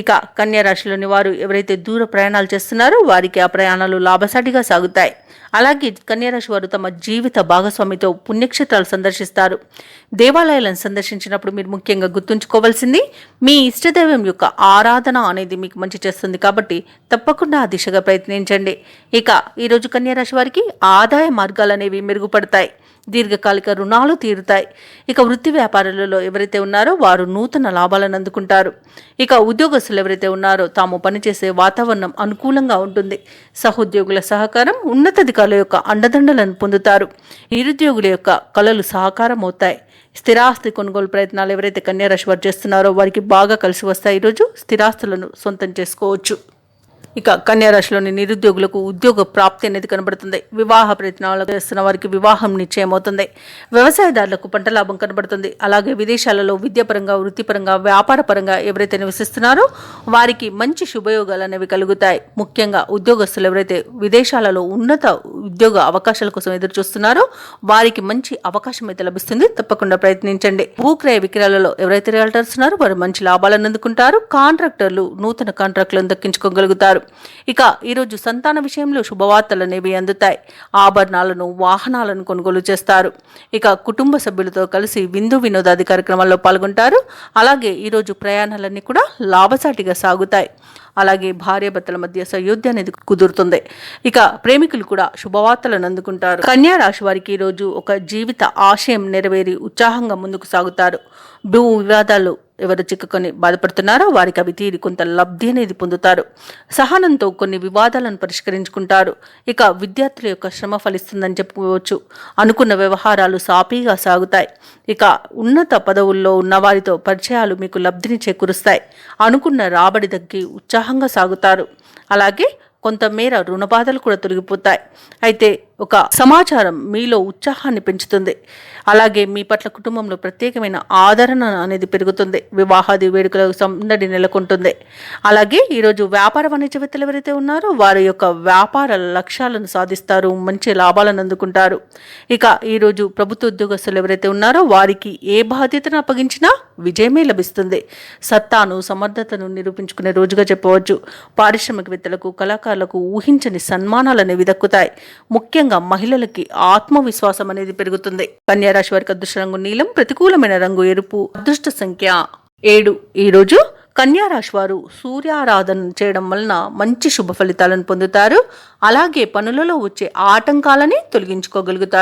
ఇక కన్యా రాశిలోని వారు ఎవరైతే దూర ప్రయాణాలు చేస్తున్నారో వారికి ఆ ప్రయాణాలు లాభసాటిగా సాగుతాయి. అలాగే కన్యారాశి వారు తమ జీవిత భాగస్వామితో పుణ్యక్షేత్రాలు సందర్శిస్తారు. దేవాలయాలను సందర్శించినప్పుడు మీరు ముఖ్యంగా గుర్తుంచుకోవాల్సింది మీ ఇష్టదైవం యొక్క ఆరాధన అనేది మీకు మంచి చేస్తుంది కాబట్టి తప్పకుండా ఆ దిశగా ప్రయత్నించండి. ఇక ఈరోజు కన్యారాశి వారికి ఆదాయ మార్గాలు అనేవి మెరుగుపడతాయి. దీర్ఘకాలిక రుణాలు తీరుతాయి. ఇక వృత్తి వ్యాపారాలలో ఎవరైతే ఉన్నారో వారు నూతన లాభాలను అందుకుంటారు. ఇక ఉద్యోగస్తులు ఎవరైతే ఉన్నారో తాము పనిచేసే వాతావరణం అనుకూలంగా ఉంటుంది. సహోద్యోగుల సహకారం ఉన్నతాధికారుల యొక్క అండదండలను పొందుతారు. నిరుద్యోగుల యొక్క కళలు సహకారం అవుతాయి. స్థిరాస్తి కొనుగోలు ప్రయత్నాలు ఎవరైతే కన్యారాశి వారు చేస్తున్నారో వారికి బాగా కలిసి వస్తాయి. ఈరోజు స్థిరాస్తులను సొంతం చేసుకోవచ్చు. ఇక కన్యారాశిలోని నిరుద్యోగులకు ఉద్యోగ ప్రాప్తి అనేది కనబడుతుంది. వివాహ ప్రయత్నాలు చేస్తున్న వారికి వివాహం నిశ్చయమవుతుంది. వ్యవసాయదారులకు పంట లాభం కనబడుతుంది. అలాగే విదేశాలలో విద్యాపరంగా వృత్తిపరంగా వ్యాపారపరంగా ఎవరైతే నివసిస్తున్నారో వారికి మంచి శుభయోగాలు అనేవి కలుగుతాయి. ముఖ్యంగా ఉద్యోగస్తులు ఎవరైతే విదేశాలలో ఉన్నత ఉద్యోగ అవకాశాల కోసం ఎదురు చూస్తున్నారో వారికి మంచి అవకాశం అయితే లభిస్తుంది. తప్పకుండా ప్రయత్నించండి. భూక్రయ విక్రయాలలో ఎవరైతే రియల్టర్స్ ఉన్నారో వారు మంచి లాభాలను అందుకుంటారు. కాంట్రాక్టర్లు నూతన కాంట్రాక్టులను దక్కించుకోగలుగుతారు. ఇక ఈరోజు సంతాన విషయంలో శుభవార్తలు అనేవి అందుతాయి. ఆభరణాలను వాహనాలను కొనుగోలు చేస్తారు. ఇక కుటుంబ సభ్యులతో కలిసి విందు వినోదాది కార్యక్రమాల్లో పాల్గొంటారు. అలాగే ఈరోజు ప్రయాణాలన్నీ కూడా లాభసాటిగా సాగుతాయి. అలాగే భార్యాభర్తల మధ్య సయోధ్య అనేది కుదురుతుంది. ఇక ప్రేమికులు కూడా శుభవార్తలను అందుకుంటారు. కన్యా రాశి వారికి ఈరోజు ఒక జీవిత ఆశయం నెరవేరి ఉత్సాహంగా ముందుకు సాగుతారు. భూ వివాదాలు ఎవరు చిక్కుకొని బాధపడుతున్నారో వారికి అవి తీరి కొంత లబ్ధి అనేది పొందుతారు. సహనంతో కొన్ని వివాదాలను పరిష్కరించుకుంటారు. ఇక విద్యార్థుల యొక్క శ్రమ ఫలిస్తుందని చెప్పుకోవచ్చు. అనుకున్న వ్యవహారాలు సాపీగా సాగుతాయి. ఇక ఉన్నత పదవుల్లో ఉన్న వారితో పరిచయాలు మీకు లబ్ధిని చేకూరుస్తాయి. అనుకున్న రాబడి తగ్గి ఉత్సాహంగా సాగుతారు. అలాగే కొంతమేర రుణబాధలు కూడా తొలగిపోతాయి. అయితే ఒక సమాచారం మీలో ఉత్సాహాన్ని పెంచుతుంది. అలాగే మీ పట్ల కుటుంబంలో ప్రత్యేకమైన ఆదరణ అనేది పెరుగుతుంది. వివాహాది వేడుకల సందడి నెలకొంటుంది. అలాగే ఈరోజు వ్యాపార వాణిజ్యవేత్తలు ఎవరైతే ఉన్నారో వారి యొక్క వ్యాపార లక్ష్యాలను సాధిస్తారు మంచి లాభాలను అందుకుంటారు. ఇక ఈరోజు ప్రభుత్వ ఉద్యోగస్తులు ఎవరైతే ఉన్నారో వారికి ఏ బాధ్యతను అప్పగించినా విజయమే లభిస్తుంది. సత్తాను సమర్థతను నిరూపించుకునే రోజుగా చెప్పవచ్చు. పారిశ్రామికవేత్తలకు కళాకారులకు ఊహించని సన్మానాలు అనేవి దక్కుతాయి. ముఖ్యంగా మహిళలకి ఆత్మవిశ్వాసం అనేది పెరుగుతుంది. కన్యారాశి వారికి అదృష్ట రంగు నీలం ప్రతికూలమైన రంగు ఎరుపు అదృష్ట సంఖ్య ఏడు. ఈరోజు కన్యారాశి వారు సూర్యారాధన చేయడం వలన మంచి శుభ ఫలితాలను పొందుతారు. అలాగే పనులలో వచ్చే ఆటంకాలని తొలగించుకోగలుగుతారు.